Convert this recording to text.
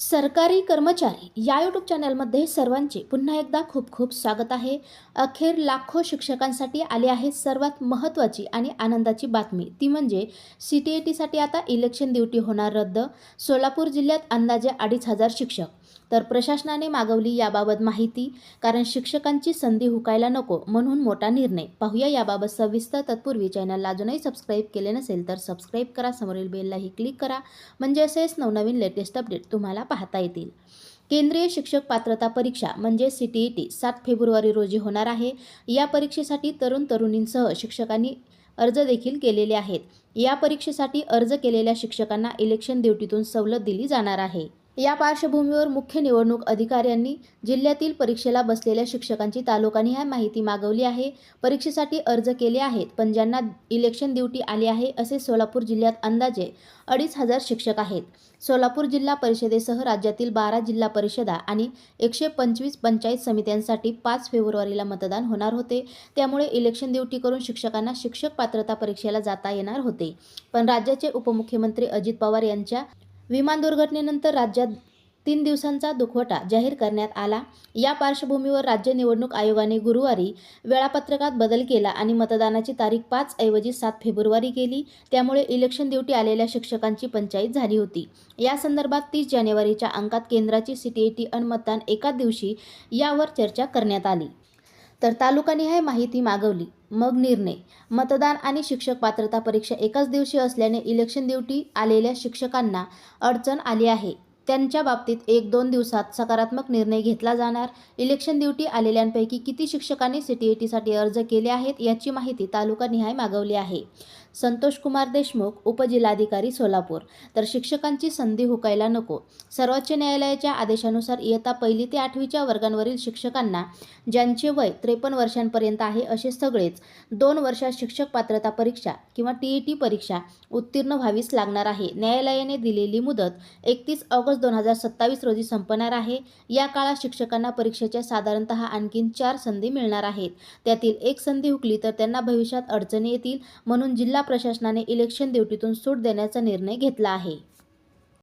सरकारी कर्मचारी या यूट्यूब चॅनलमध्ये सर्वांचे पुन्हा एकदा खूप खूप स्वागत आहे. अखेर लाखो शिक्षकांसाठी आली आहे सर्वात महत्त्वाची आणि आनंदाची बातमी. ती म्हणजे सी टी ए टीसाठी आता इलेक्शन ड्युटी होणार रद्द. सोलापूर जिल्ह्यात अंदाजे अडीच हजार शिक्षक. तर प्रशासनाने मागवली याबाबत माहिती. कारण शिक्षकांची संधी हुकायला नको म्हणून मोठा निर्णय. पाहूया याबाबत सविस्तर. तत्पूर्वी चॅनलला अजूनही सबस्क्राईब केले नसेल तर सबस्क्राईब करा. समोरील बेललाही क्लिक करा. म्हणजे असेच नवनवीन लेटेस्ट अपडेट तुम्हाला पाहता येतील. केंद्रीय शिक्षक पात्रता परीक्षा म्हणजे सी टी ई टी सात फेब्रुवारी रोजी होणार आहे. या परीक्षेसाठी तरुण तरुणींसह शिक्षकांनी अर्ज देखील केलेले आहेत. या परीक्षेसाठी अर्ज केलेल्या शिक्षकांना इलेक्शन ड्युटीतून सवलत दिली जाणार आहे. या पार्श्वभूमीवर मुख्य निवडणूक अधिकाऱ्यांनी जिल्ह्यातील परीक्षेला बसलेल्या शिक्षकांची तालुकानिहाय माहिती मागवली आहे. परीक्षेसाठी अर्ज केले आहेत पण ज्यांना इलेक्शन ड्युटी आली आहे असे सोलापूर जिल्ह्यात अंदाजे अडीच हजार शिक्षक आहेत. सोलापूर जिल्हा परिषदेसह राज्यातील बारा जिल्हा परिषदा आणि एकशे पंचवीस पंचायत समित्यांसाठी पाच फेब्रुवारीला मतदान होणार होते. त्यामुळे इलेक्शन ड्युटी करून शिक्षकांना शिक्षक पात्रता परीक्षेला जाता येणार होते. पण राज्याचे उपमुख्यमंत्री अजित पवार यांच्या विमान दुर्घटनेनंतर राज्यात तीन दिवसांचा दुखवटा जाहीर करण्यात आला. या पार्श्वभूमीवर राज्य निवडणूक आयोगाने गुरुवारी वेळापत्रकात बदल केला आणि मतदानाची तारीख पाच ऐवजी सात फेब्रुवारी केली. त्यामुळे इलेक्शन ड्युटी आलेल्या शिक्षकांची पंचायत झाली होती. या संदर्भात तीस जानेवारीच्या अंकात केंद्राची सीटीएटी मतदान एकाच दिवशी यावर चर्चा करण्यात आली. तर तालुकानिहाय माहिती मागवली. मग निर्णय. मतदान आणि शिक्षक पात्रता परीक्षा एकाच दिवशी असल्याने इलेक्शन ड्युटी आलेल्या शिक्षकांना अडचण आली आहे. त्यांच्या बाबतीत एक दोन दिवसात सकारात्मक निर्णय घेतला जाणार. इलेक्शन ड्युटी आलेल्यांपैकी किती शिक्षकांनी सी टी ए टीसाठी अर्ज केले आहेत याची माहिती तालुका निहाय मागवली आहे. संतोष कुमार देशमुख उपजिल्हाधिकारी सोलापूर. तर शिक्षकांची संधी हुकायला नको. सर्वोच्च न्यायालयाच्या आदेशानुसार इयत्ता पहिली ते आठवीच्या वर्गांवरील शिक्षकांना ज्यांचे वय त्रेपन्न वर्षांपर्यंत आहे असे सगळेच दोन वर्षात शिक्षक पात्रता परीक्षा किंवा टी ई टी परीक्षा उत्तीर्ण व्हावीच लागणार आहे. न्यायालयाने दिलेली मुदत एकतीस ऑगस्ट दोन हजार सत्तावीस रोजी संपणार आहे. या काळात शिक्षकांना परीक्षेच्या साधारणत आणखीन चार संधी मिळणार आहेत. त्यातील एक संधी हुकली तर त्यांना भविष्यात अडचणी येतील म्हणून जिल्हा जिल्हा प्रशासनाने इलेक्शन ड्युटीतून सूट देण्याचा निर्णय घेतला आहे.